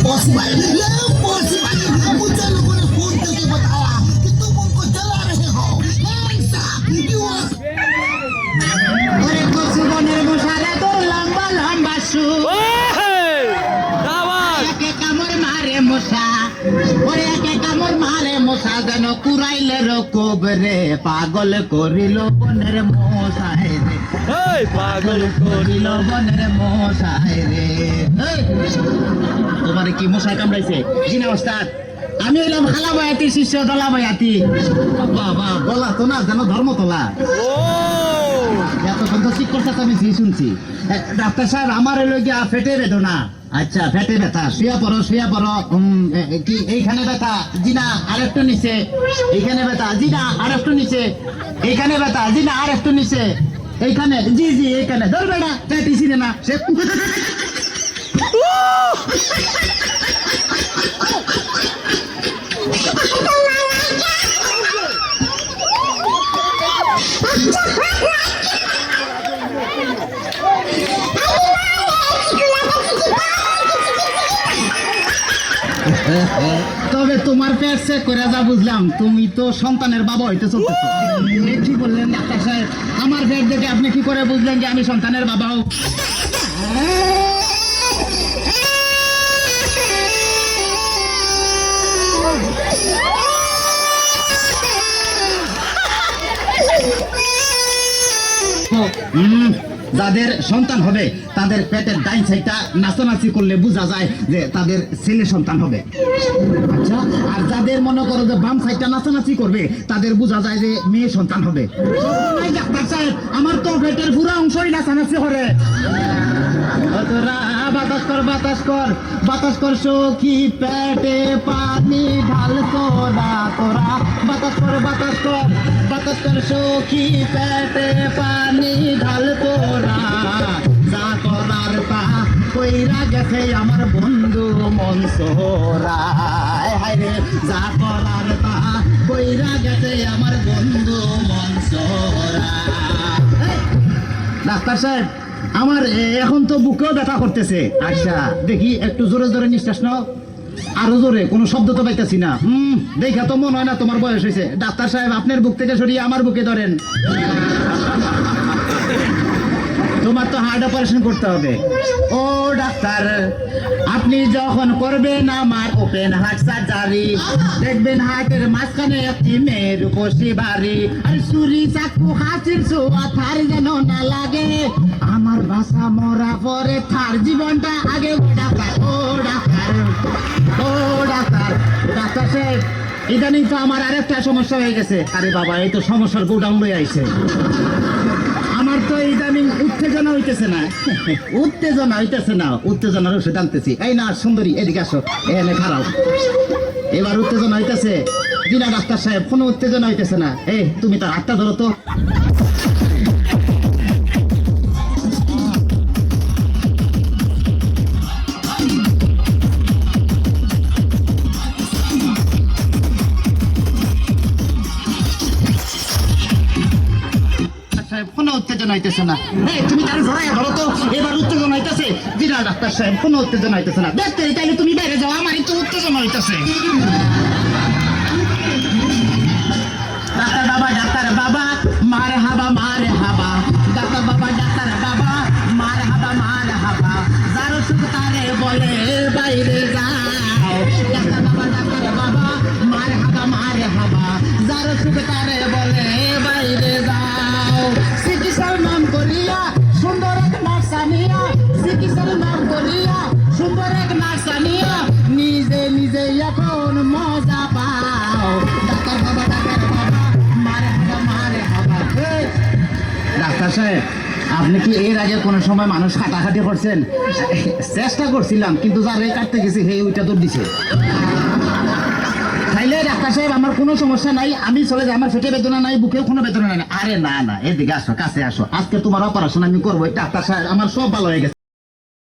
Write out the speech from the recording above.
possible, no possible. Aku jalan guna pun tak betala. Kita pun kau jalan rehe ho. Hands up, you are. Orang kau suka nermusara tu lamba lamba su. Hey, dawat. Kita kamur mare musa. Orang মশা যেন কুড়াইলে রকব রে পাগল করিল বনের মশাই রে। পাগল করিল বনের মশাই রে। তোমার কি মশাই কামড়াইছে? জিনা ওস্তাদ? আমি হইলাম খালা বয়াতি শিষ্য দলা বয়াতি বাবা বলা তো না যেন ধর্মতলা। ও! এতক্ষণ তো ঠিক করছে আমি জি শুনছি। ডাক্তার সাহেব আমার এলো গিয়া ফেটে বেদনা। আচ্ছা ফেটে ব্যথা শুয়ে পড়ো শুয়ে পড়ো কি এইখানে ব্যথা জি না আরেকটু নিচে এইখানে ব্যথা জি না আরেকটু নিচে এইখানে ব্যথা জি না আরেকটু নিচে এইখানে জি জি এইখানে ধর বেড়া পেটিছি না সে তবে তোমার পেট চেক করে যা বুঝলাম তুমি তো সন্তানের বাবা হইতে চলতেছো কি বললেন ডাক্তার সাহেব? আমার পেট দেখে আপনি কি করে বুঝলেন যে আমি সন্তানের বাবা হোক হুম, যাদের সন্তান হবে, তাদের পেটের ডাইন সাইডটা নাচানাচি করলে বোঝা যায় যে তাদের ছেলে সন্তান হবে। আচ্ছা আর যাদের মনে করো যে বাম সাইডটা নাচানাচি করবে, তাদের বোঝা যায় যে মেয়ে সন্তান হবে। ডাক্তার সাহেব, আমার তো পেটের পুরো অংশই নাচানাচি করে। বাতাস কর বাতাস কর বাতাস কর সখী, পেটে পানি ঢাল তোরা তোরা। বাতাস কর বাতাস কর বাতাস কর সখী, পেটে পানি ঢাল তোরা। কইরা গেছে আমার বন্ধু মনসোরা হায় রে, যা করার তা কইরা গেছে আমার বন্ধু ডাক্তার সাহেব, আমার এখন তো বুকেও ব্যথা করতেছে। আচ্ছা দেখি একটু জোরে জোরে নিঃশ্বাস নাও। আরও জোরে, কোনো শব্দ তো পাইতেছি না। হুম, দেখা তো মনে হয় না তোমার বয়স হয়েছে। ডাক্তার সাহেব, আপনার বুক থেকে সরিয়ে আমার বুকে ধরেন। তোমার তো হার্ট অপারেশন করতে হবে। ও ডাক্তার, আপনি যখন করবেন আমার ওপেন হার্ট সার্জারি দেখবেন হার্টের মাঝখানে একটি মেয়ের উপসি বাড়ি আর সুরি চাকু হাসির ছোঁয়া থার যেন না লাগে। আমার বাসা মরা পরে থার জীবনটা আগে ডাক্তার, ও ডাক্তার ও ডাক্তার ডাক্তার সাহেব, ইদানিং তো আমার আরেকটা সমস্যা হয়ে গেছে। আরে বাবা, এই তো সমস্যার গোডাউন লই আইছে। তো ইদানিং উত্তেজনা হইতেছে না। উত্তেজনা হইতেছে না। উত্তেজনার ওষুধ আনতেছি। এই না, সুন্দরী, এদিকে আসো। এখানে খারাপ এবার উত্তেজনা হইতেছে। দিনা ডাক্তার সাহেব, কোনো উত্তেজনা হইতেছে না। এই তুমি তার হাতটা ধরো তো। উত্তেজনা হইতেছে না। তুমি তার ধরাই ধরো তো। এবার উত্তেজনা হইতেছে দিনা ডাক্তার সাহেব, কোনো উত্তেজনা হইতেছে না। দেখতে, তাইলে তুমি বাইরে যাও আমার একটু উত্তেজনা হইতেছে। ডাক্তার বাবা ডাক্তার বাবা, মার হাবা মার হাবা। ডাক্তার বাবা ডাক্তার বাবা, মার হাবা মার হাবা। যার সুখ তারে বলে, বাইরে ডাক্তার সাহেব, আপনি কি এর আগে কোনো সময় মানুষ খাটাখাটি করছেন? চেষ্টা করছিলাম, কিন্তু যার রে কাটতে গেছি, হে, ওইটা দৌড় দিছে। তাইলে ডাক্তার সাহেব, আমার কোনো সমস্যা নাই, আমি চলে যাই, আমার পেটে বেদনা নাই, বুকেও কোনো বেদনা নাই। আরে না না, এদিকে আসো, কাছে আসো। আজকে তোমার অপারেশন আমি করব, ডাক্তার সাহেব, আমার সব ভালো হয়ে গেছে।